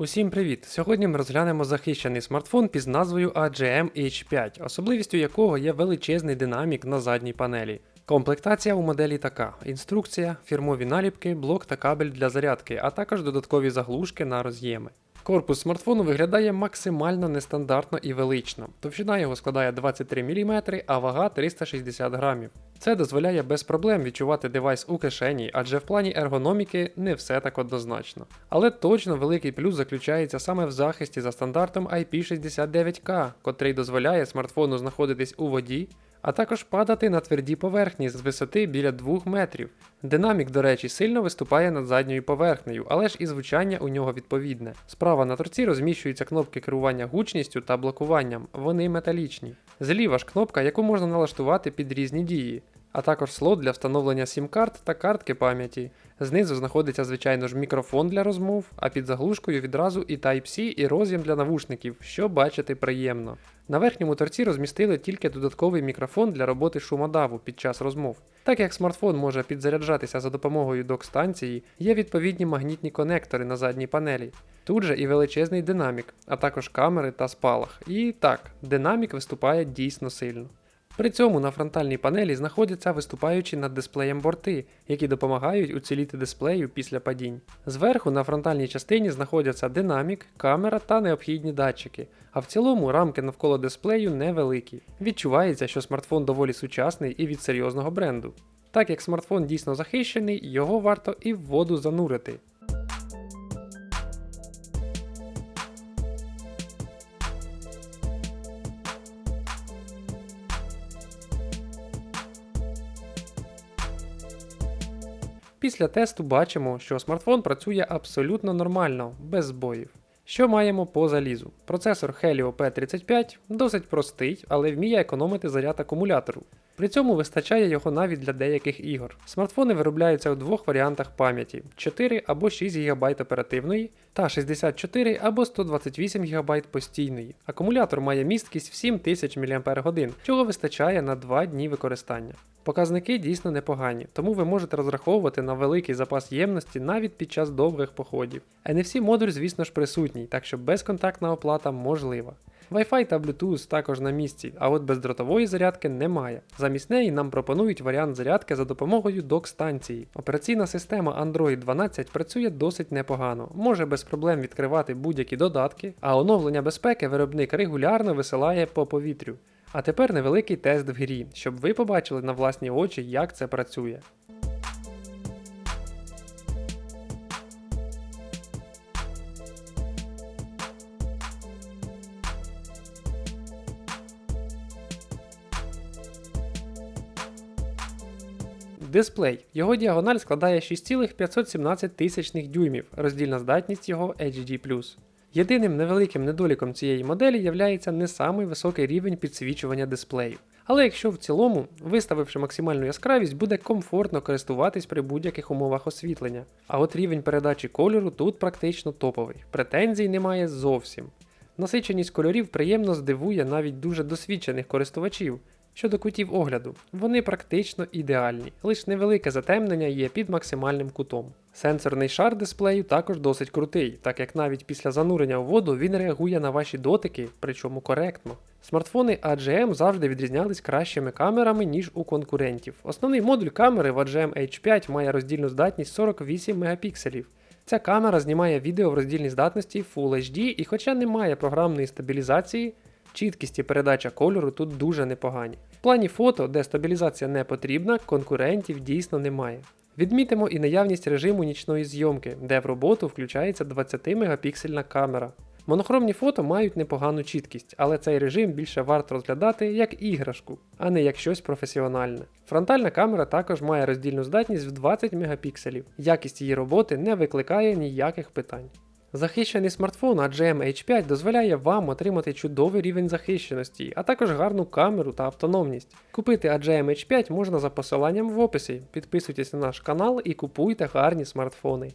Усім привіт! Сьогодні ми розглянемо захищений смартфон під назвою AGM H5, особливістю якого є величезний динамік на задній панелі. Комплектація у моделі така: інструкція, фірмові наліпки, блок та кабель для зарядки, а також додаткові заглушки на роз'єми. Корпус смартфону виглядає максимально нестандартно і велично. Товщина його складає 23 мм, а вага 360 грамів. Це дозволяє без проблем відчувати девайс у кишені, адже в плані ергономіки не все так однозначно. Але точно великий плюс заключається саме в захисті за стандартом IP69K, котрий дозволяє смартфону знаходитись у воді, а також падати на тверді поверхні з висоти біля 2 метрів. Динамік, до речі, сильно виступає над задньою поверхнею, але ж і звучання у нього відповідне. Справа на торці розміщуються кнопки керування гучністю та блокуванням, вони металічні. Зліва ж кнопка, яку можна налаштувати під різні дії, а також слот для встановлення сім-карт та картки пам'яті. Знизу знаходиться, звичайно ж, мікрофон для розмов, а під заглушкою відразу і Type-C, і роз'єм для навушників, що бачити приємно. На верхньому торці розмістили тільки додатковий мікрофон для роботи шумодаву під час розмов. Так як смартфон може підзаряджатися за допомогою док-станції, є відповідні магнітні конектори на задній панелі. Тут же і величезний динамік, а також камери та спалах. І так, динамік виступає дійсно сильно. При цьому на фронтальній панелі знаходяться виступаючі над дисплеєм борти, які допомагають уціліти дисплею після падінь. Зверху на фронтальній частині знаходяться динамік, камера та необхідні датчики, а в цілому рамки навколо дисплею невеликі. Відчувається, що смартфон доволі сучасний і від серйозного бренду. Так як смартфон дійсно захищений, його варто і в воду занурити. Після тесту бачимо, що смартфон працює абсолютно нормально, без збоїв. Що маємо по залізу? Процесор Helio P35 досить простий, але вміє економити заряд акумулятору. При цьому вистачає його навіть для деяких ігор. Смартфони виробляються у двох варіантах пам'яті: 4 або 6 ГБ оперативної та 64 або 128 ГБ постійної. Акумулятор має місткість в 7000 мАч, чого вистачає на 2 дні використання. Показники дійсно непогані, тому ви можете розраховувати на великий запас ємності навіть під час довгих походів. NFC модуль, звісно ж, присутній, так що безконтактна оплата можлива. Wi-Fi та Bluetooth також на місці, а от бездротової зарядки немає. Замість неї нам пропонують варіант зарядки за допомогою док-станції. Операційна система Android 12 працює досить непогано, може без проблем відкривати будь-які додатки, а оновлення безпеки виробник регулярно висилає по повітрю. А тепер невеликий тест в грі, щоб ви побачили на власні очі, як це працює. Дисплей. Його діагональ складає 6,517 тисячних дюймів, роздільна здатність його HD+. Єдиним невеликим недоліком цієї моделі є не самий високий рівень підсвічування дисплею. Але якщо в цілому, виставивши максимальну яскравість, буде комфортно користуватись при будь-яких умовах освітлення. А от рівень передачі кольору тут практично топовий, претензій немає зовсім. Насиченість кольорів приємно здивує навіть дуже досвідчених користувачів. Щодо кутів огляду, вони практично ідеальні, лише невелике затемнення є під максимальним кутом. Сенсорний шар дисплею також досить крутий, так як навіть після занурення у воду він реагує на ваші дотики, причому коректно. Смартфони AGM завжди відрізнялись кращими камерами, ніж у конкурентів. Основний модуль камери в AGM H5 має роздільну здатність 48 мегапікселів. Ця камера знімає відео в роздільній здатності Full HD і хоча немає програмної стабілізації, Чіткість і передача кольору тут дуже непогані. В плані фото, де стабілізація не потрібна, конкурентів дійсно немає. Відмітимо і наявність режиму нічної зйомки, де в роботу включається 20-мегапіксельна камера. Монохромні фото мають непогану чіткість, але цей режим більше варто розглядати як іграшку, а не як щось професіональне. Фронтальна камера також має роздільну здатність в 20 мегапікселів. Якість її роботи не викликає ніяких питань. Захищений смартфон AGM H5 дозволяє вам отримати чудовий рівень захищеності, а також гарну камеру та автономність. Купити AGM H5 можна за посиланням в описі. Підписуйтесь на наш канал і купуйте гарні смартфони.